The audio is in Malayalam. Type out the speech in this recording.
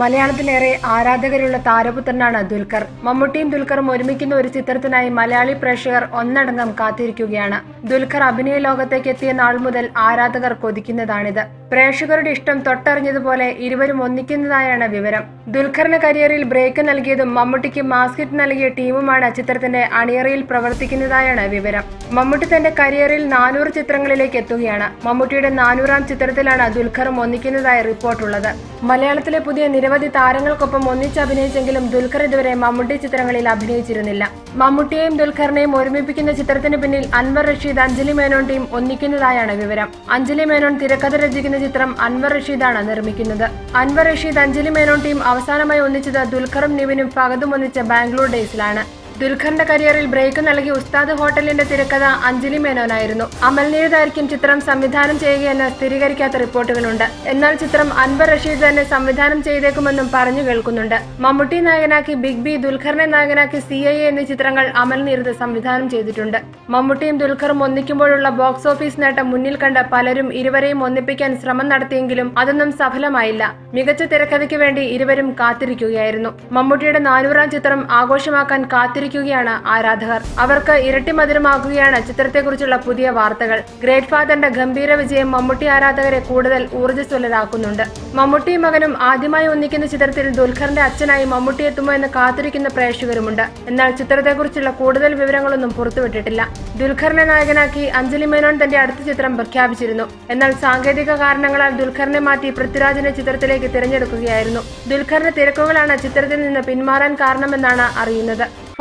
മലയാളത്തിലേറെ ആരാധകരുള്ള താരപുത്രനാണ് ദുൽഖർ. മമ്മൂട്ടിയും ദുൽഖറും ഒരുമിക്കുന്ന ഒരു ചിത്രത്തിനായി മലയാളി പ്രേക്ഷകർ ഒന്നടങ്കം കാത്തിരിക്കുകയാണ്. ദുൽഖർ അഭിനയ ലോകത്തേക്ക് എത്തിയ നാൾ മുതൽ ആരാധകർ കൊതിക്കുന്നതാണിത്. പ്രേക്ഷകരുടെ ഇഷ്ടം തൊട്ടറിഞ്ഞതുപോലെ ഇരുവരും ഒന്നിക്കുന്നതായാണ് വിവരം. ദുൽഖറിന് കരിയറിൽ ബ്രേക്ക് നൽകിയതും മമ്മൂട്ടിക്ക് മാസ്കിറ്റ് നൽകിയ ടീമുമാണ് ചിത്രത്തിന്റെ അണിയറയിൽ പ്രവർത്തിക്കുന്നതായാണ് വിവരം. മമ്മൂട്ടി തന്റെ കരിയറിൽ നാനൂറ് ചിത്രങ്ങളിലേക്ക് എത്തുകയാണ്. മമ്മൂട്ടിയുടെ നാനൂറാം ചിത്രത്തിലാണ് ദുൽഖറും ഒന്നിക്കുന്നതായി റിപ്പോർട്ടുള്ളത്. മലയാളത്തിലെ പുതിയ നിരവധി താരങ്ങൾക്കൊപ്പം ഒന്നിച്ച് അഭിനയിച്ചെങ്കിലും ദുൽഖർ ഇതുവരെ മമ്മൂട്ടി ചിത്രങ്ങളിൽ അഭിനയിച്ചിരുന്നില്ല. മമ്മൂട്ടിയെയും ദുൽഖറിനെയും ഒരുമിപ്പിക്കുന്ന ചിത്രത്തിന് പിന്നിൽ അൻവർ റഷീദ് അഞ്ജലി മേനോൻ ടീം ഒന്നിക്കുന്നതായാണ് വിവരം. അഞ്ജലി മേനോൻ തിരക്കഥ രചിക്കുന്ന ചിത്രം അൻവർ റഷീദാണ് നിർമ്മിക്കുന്നത്. അൻവർ റഷീദ് അഞ്ജലി മേനോൻ ടീം അവസാനമായി ഒന്നിച്ചത് ദുൽഖറും നിവിനും ഫഹദും ഒന്നിച്ച ബാംഗ്ലൂർ ഡേയ്സിലാണ്. ദുൽഖറിന്റെ കരിയറിൽ ബ്രേക്ക് നൽകി ഉസ്താദ് ഹോട്ടലിന്റെ തിരക്കഥ അഞ്ജലി മേനോനായിരുന്നു. അമൽനീതായിരിക്കും ചിത്രം സംവിധാനം ചെയ്യുകയെന്ന് സ്ഥിരീകരിക്കാത്ത റിപ്പോർട്ടുകളുണ്ട്. എന്നാൽ ചിത്രം അൻവർ റഷീദ് തന്നെ സംവിധാനം ചെയ്തേക്കുമെന്നും പറഞ്ഞു കേൾക്കുന്നുണ്ട്. മമ്മൂട്ടി നായകനാക്കി ബിഗ് ബി ദുൽഖറിനെ നായകനാക്കി സി ഐ എന്നീ ചിത്രങ്ങൾ അമൽനീരുത് സംവിധാനം ചെയ്തിട്ടുണ്ട്. മമ്മൂട്ടിയും ദുൽഖറും ഒന്നിക്കുമ്പോഴുള്ള ബോക്സ് ഓഫീസ് നേട്ടം മുന്നിൽ കണ്ട പലരും ഇരുവരെയും ഒന്നിപ്പിക്കാൻ ശ്രമം നടത്തിയെങ്കിലും അതൊന്നും സഫലമായില്ല. മികച്ച തിരക്കഥയ്ക്ക് വേണ്ടി ഇരുവരും കാത്തിരിക്കുകയായിരുന്നു. മമ്മൂട്ടിയുടെ നാനൂറാം ചിത്രം ആഘോഷമാക്കാൻ കാത്തിരിക്കുകയാണ് ആരാധകർ. അവർക്ക് ഇരട്ടി മധുരമാക്കുകയാണ് ചിത്രത്തെക്കുറിച്ചുള്ള പുതിയ വാർത്തകൾ. ഗ്രേറ്റ് ഫാദറിന്റെ ഗംഭീര വിജയം മമ്മൂട്ടി ആരാധകരെ കൂടുതൽ ഊർജസ്വലരാക്കുന്നുണ്ട്. മമ്മൂട്ടി മകനും ആദ്യമായി ഒന്നിക്കുന്ന ചിത്രത്തിൽ ദുൽഖറിന്റെ അച്ഛനായി മമ്മൂട്ടി എത്തുമോ എന്ന് കാത്തിരിക്കുന്ന പ്രേക്ഷകരുമുണ്ട്. എന്നാൽ ചിത്രത്തെക്കുറിച്ചുള്ള കൂടുതൽ വിവരങ്ങളൊന്നും പുറത്തുവിട്ടിട്ടില്ല. ദുൽഖറിനെ നായകനാക്കി അഞ്ജലി മേനോൻ തന്റെ അടുത്ത ചിത്രം പ്രഖ്യാപിച്ചിരുന്നു. എന്നാൽ സാങ്കേതിക കാരണങ്ങളാൽ ദുൽഖറിനെ മാറ്റി പൃഥ്വിരാജിനെ ചിത്രത്തിലേക്ക് തിരഞ്ഞെടുക്കുകയായിരുന്നു. ദുൽഖറിന്റെ തിരക്കുകളാണ് ചിത്രത്തിൽ നിന്ന് പിന്മാറാൻ കാരണമെന്നാണ് അറിയുന്നത്.